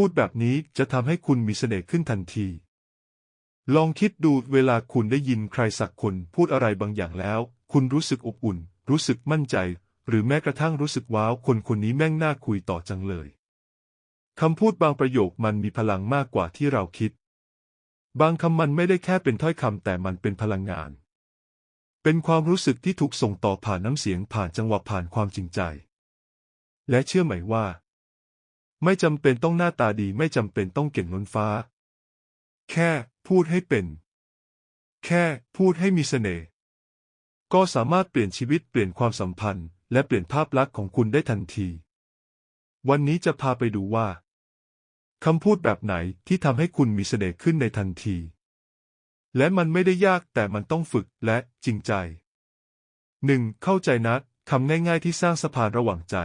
พูดแบบนี้จะทำให้คุณมีเสน่ห์ขึ้นทันที ลองคิดดูเวลาคุณได้ยินใครสักคนพูดอะไรบางอย่างแล้ว คุณรู้สึกอบอุ่น รู้สึกมั่นใจ หรือแม้กระทั่งรู้สึกว้าวคนคนนี้แม่งน่าคุยต่อจังเลยคำพูดบางประโยคมันมีพลังมากกว่าที่เราคิด บางคำมันไม่ได้แค่เป็นถ้อยคำแต่มันเป็นพลังงาน เป็นความรู้สึกที่ถูกส่งต่อผ่านน้ำเสียงผ่านจังหวะผ่านความจริงใจ และเชื่อไหมว่า ไม่จำเป็นต้องหน้าตาดีไม่จำเป็นต้องเก่งล้นฟ้า แค่พูดให้เป็น แค่พูดให้มีเสน่ห์ก็สามารถเปลี่ยนชีวิตเปลี่ยนความสัมพันธ์ และเปลี่ยนภาพลักษณ์ของคุณได้ทันที วันนี้จะพาไปดูว่าคำพูดแบบไหนที่ทำให้คุณมีเสน่ห์ขึ้นในทันที และมันไม่ได้ยากแต่มันต้องฝึกและจริงใจ 1. เข้าใจนะคำง่ายๆที่สร้างสะพานระหว่างใจ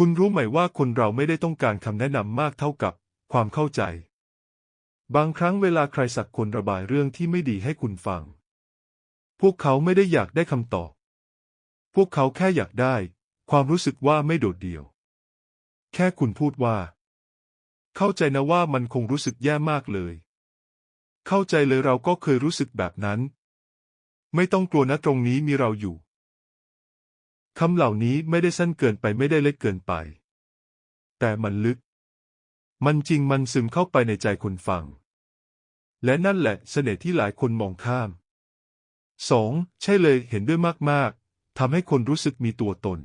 คุณรู้ไหมว่าคนเราไม่ได้ต้องการคำแนะนำมากเท่ากับความเข้าใจ บางครั้งเวลาใครสักคนระบายเรื่องที่ไม่ดีให้คุณฟัง พวกเขาไม่ได้อยากได้คำตอบ พวกเขาแค่อยากได้ ความรู้สึกว่าไม่โดดเดี่ยว แค่คุณพูดว่า เข้าใจนะว่ามันคงรู้สึกแย่มากเลย เข้าใจเลยเราก็เคยรู้สึกแบบนั้น ไม่ต้องกลัวนะตรงนี้มีเราอยู่ คำเหล่านี้ไม่ได้สั้นเกินไปไม่ได้เล็กเกินไป แต่มันลึก มันจริงมันซึมเข้าไปในใจคนฟัง และนั่นแหละเสน่ห์ที่หลายคนมองข้าม 2. ใช่เลยเห็นด้วยมาก ๆทำให้คนรู้สึกมีตัวตน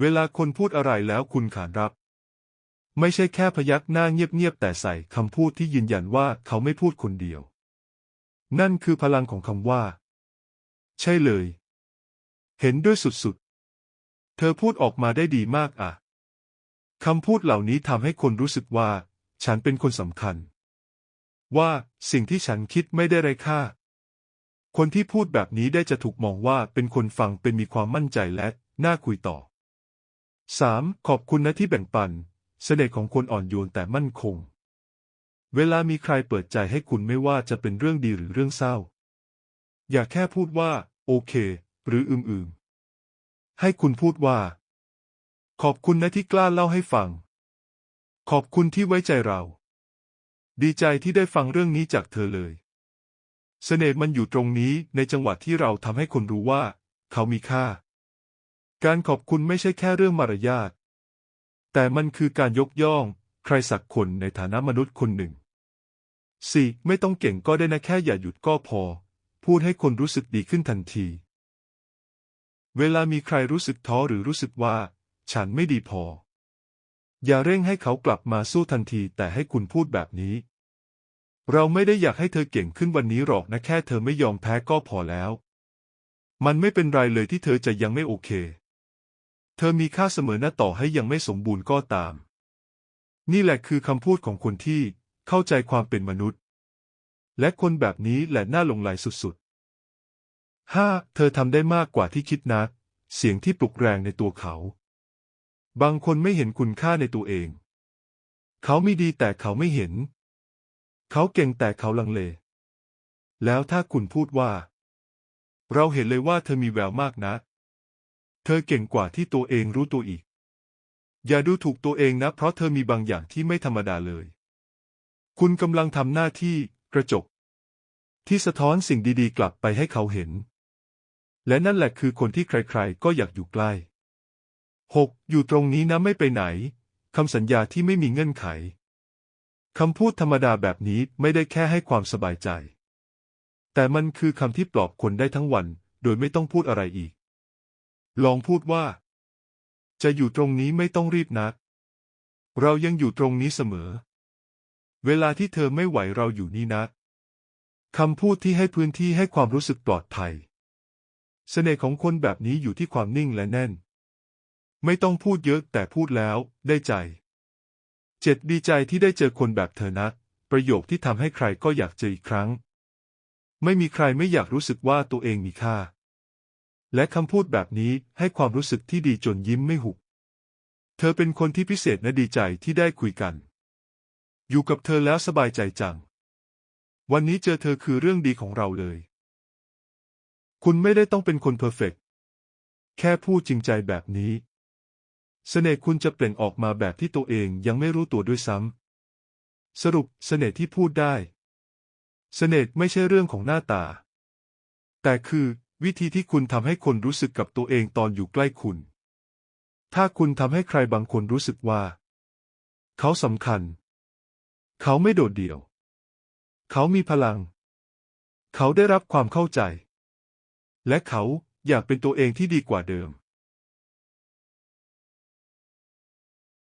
เวลาคนพูดอะไรแล้วคุณขานรับ ไม่ใช่แค่พยักหน้าเงียบ ๆ แต่ใส่คำพูดที่ยืนยันว่าเขาไม่พูดคนเดียว นั่นคือพลังของคำว่า ใช่เลย เห็นด้วยสุดๆ เธอพูดออกมาได้ดีมากอะ คำพูดเหล่านี้ทำให้คนรู้สึกว่า ฉันเป็นคนสำคัญ ว่าสิ่งที่ฉันคิดไม่ได้ไร้ค่า คนที่พูดแบบนี้ได้จะถูกมองว่าเป็นคนฟังเป็นมีความมั่นใจและน่าคุยต่อ 3. ขอบคุณนะที่แบ่งปันเสน่ห์ของคนอ่อนโยนแต่มั่นคง เวลามีใครเปิดใจให้คุณไม่ว่าจะเป็นเรื่องดีหรือเรื่องเศร้า อย่าแค่พูดว่า โอเค หรืออืมๆให้คุณพูดว่า ขอบคุณนะที่กล้าเล่าให้ฟัง ขอบคุณที่ไว้ใจเรา ดีใจที่ได้ฟังเรื่องนี้จากเธอเลยเสน่ห์มันอยู่ตรงนี้ในจังหวะที่เราทำให้คนรู้ว่า เขามีค่า การขอบคุณไม่ใช่แค่เรื่องมารยาท แต่มันคือการยกย่อง ใครสักคนในฐานะมนุษย์คนหนึ่ง 4. ไม่ต้องเก่งก็ได้นะแค่อย่าหยุดก็พอ พูดให้คนรู้สึกดีขึ้นทันที เวลามีใครรู้สึกท้อหรือรู้สึกว่า ฉันไม่ดีพอ อย่าเร่งให้เขากลับมาสู้ทันทีแต่ให้คุณพูดแบบนี้ เราไม่ได้อยากให้เธอเก่งขึ้นวันนี้หรอกนะแค่เธอไม่ยอมแพ้ก็พอแล้ว มันไม่เป็นไรเลยที่เธอจะยังไม่โอเค เธอมีค่าเสมอหนะต่อให้ยังไม่สมบูรณ์ก็ตาม นี่แหละคือคำพูดของคนที่เข้าใจความเป็นมนุษย์ และคนแบบนี้แหละน่าหลงไหลสุดๆ 5. เธอทำได้มากกว่าที่คิดนะเสียงที่ปลุกแรงในตัวเขา บางคนไม่เห็นคุณค่าในตัวเอง เขามีดีแต่เขาไม่เห็น เขาเก่งแต่เขาลังเล แล้วถ้าคุณพูดว่า เราเห็นเลยว่าเธอมีแววมากนะ เธอเก่งกว่าที่ตัวเองรู้ตัวอีก อย่าดูถูกตัวเองนะ เพราะเธอมีบางอย่างที่ไม่ธรรมดาเลย คุณกำลังทำหน้าที่กระจก ที่สะท้อนสิ่งดีๆ กลับไปให้เขาเห็น และนั่นแหละคือคนที่ใครๆ ก็อยากอยู่ใกล้ 6. อยู่ตรงนี้นะไม่ไปไหน คำสัญญาที่ไม่มีเงื่อนไข คำพูดธรรมดาแบบนี้ไม่ได้แค่ให้ความสบายใจ แต่มันคือคำที่ปลอบคนได้ทั้งวัน โดยไม่ต้องพูดอะไรอีก ลองพูดว่า จะอยู่ตรงนี้ไม่ต้องรีบนัก เรายังอยู่ตรงนี้เสมอ เวลาที่เธอไม่ไหวเราอยู่นี่นะคำพูดที่ให้พื้นที่ให้ความรู้สึกปลอดภัย เสน่ห์ของคนแบบนี้อยู่ที่ความนิ่งและแน่น ไม่ต้องพูดเยอะแต่พูดแล้วได้ใจ เจ็ดดีใจที่ได้เจอคนแบบเธอนะ ประโยคที่ทำให้ใครก็อยากเจออีกครั้ง ไม่มีใครไม่อยากรู้สึกว่าตัวเองมีค่า และคำพูดแบบนี้ให้ความรู้สึกที่ดีจนยิ้มไม่หุบ เธอเป็นคนที่พิเศษและดีใจที่ได้คุยกัน อยู่กับเธอแล้วสบายใจจัง วันนี้เจอเธอคือเรื่องดีของเราเลย คุณไม่ได้ต้องเป็นคนเพอร์เฟกต์แค่พูดจริงใจแบบนี้เสน่ห์คุณจะเปล่งออกมาแบบที่ตัวเองยังไม่รู้ตัวด้วยซ้ำสรุปเสน่ห์ที่พูดได้เสน่ห์ไม่ใช่เรื่องของหน้าตา แต่คือวิธีที่คุณทำให้คนรู้สึกกับตัวเองตอนอยู่ใกล้คุณ ถ้าคุณทำให้ใครบางคนรู้สึกว่า เขาสำคัญ เขาไม่โดดเดี่ยว เขามีพลัง เขาได้รับความเข้าใจ และเขาอยากเป็นตัวเองที่ดีกว่าเดิม